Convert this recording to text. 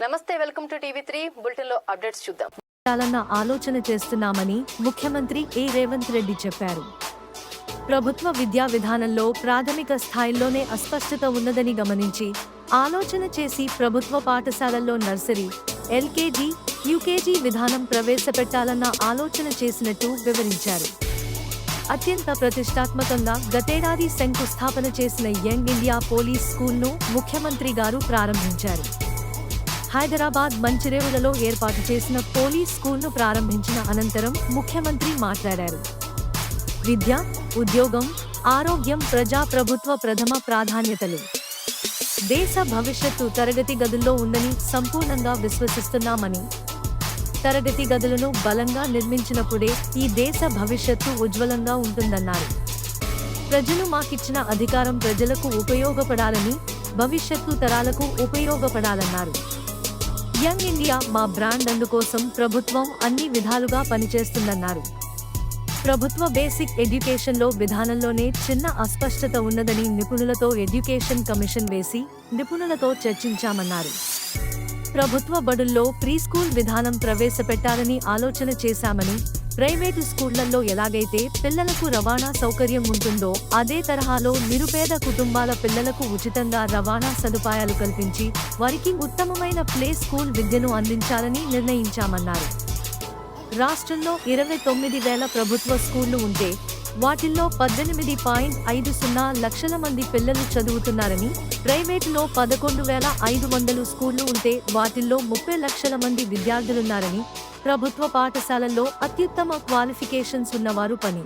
నమస్తే welcome to TV three. బులెటిన్లో updates చూద్దాం. చాలన్న ఆలోచన చేస్తున్నామని ముఖ్యమంత్రి ఏ రేవంత్ రెడ్డి చెప్పారు. ప్రభుత్వ విద్యా విధానంలో ప్రాథమిక స్థాయిలోనే అస్పష్టత ఉన్నదని గమనించి ఆలోచన చేసి ప్రభుత్వ పాఠశాలల్లో నర్సరీ ఎల్కేజీ యూకేజీ విధానం ప్రవేశపెట్టాలన్న ఆలోచన చేసినట్టు వివరించారు. అత్యంత ప్రతిష్టాత్మకంగా గతేడాది శంకుస్థాపన చేసిన యంగ్ ఇండియా పోలీస్ స్కూల్ను ముఖ్యమంత్రి గారు ప్రారంభించారు. హైదరాబాద్ మంచిరేవులలో ఏర్పాటు చేసిన పోలీస్ స్కూల్ను ప్రారంభించిన అనంతరం ముఖ్యమంత్రి మాట్లాడారు. విద్య ఉద్యోగం ఆరోగ్యం ప్రజా ప్రభుత్వ ప్రథమ ప్రాధాన్యతలు. దేశ భవిష్యత్తు తరగతి గదుల్లో ఉందని సంపూర్ణంగా విశ్వసిస్తున్నామని. తరగతి గదులను బలంగా నిర్మించినప్పుడే ఈ దేశ భవిష్యత్తు ఉజ్వలంగా ఉంటుందన్నారు. ప్రజలు మాకిచ్చిన అధికారం ప్రజలకు ఉపయోగపడాలని భవిష్యత్తు తరాలకు ఉపయోగపడాలన్నారు. యంగ్ ఇండియా మా బ్రాండ్ అందుకోసం ప్రభుత్వం అన్ని విధాలుగా పనిచేస్తుందన్నారు. ప్రభుత్వ బేసిక్ ఎడ్యుకేషన్లో విధానంలోనే చిన్న అస్పష్టత ఉన్నదని నిపుణులతో ఎడ్యుకేషన్ కమిషన్ వేసి నిపుణులతో చర్చించామన్నారు. ప్రభుత్వ బడుల్లో ప్రీ స్కూల్ విధానం ప్రవేశపెట్టాలని ఆలోచన చేశామని ప్రైవేటు స్కూళ్ళలో ఎలాగైతే పిల్లలకు రవాణా సౌకర్యం ఉంటుందో అదే తరహాలో నిరుపేద కుటుంబాల పిల్లలకు ఉచితంగా రవాణా సదుపాయాలు కల్పించి వారికి ఉత్తమమైన ప్లే స్కూల్ విద్యను అందించాలని నిర్ణయించామన్నారు. రాష్ట్రంలో ఇరవై తొమ్మిది వేల ప్రభుత్వ స్కూళ్ళు ఉంటే వాటిల్లో పద్దెనిమిది పాయింట్ ఐదు సున్నా లక్షల మంది పిల్లలు చదువుతున్నారని ప్రైవేటులో పదకొండు వేల ఐదు వందలు స్కూళ్ళు ఉంటే వాటిల్లో ముప్పై లక్షల మంది విద్యార్థులున్నారని ప్రభుత్వ పాఠశాలల్లో అత్యుత్తమ క్వాలిఫికేషన్స్ ఉన్నవారు పని.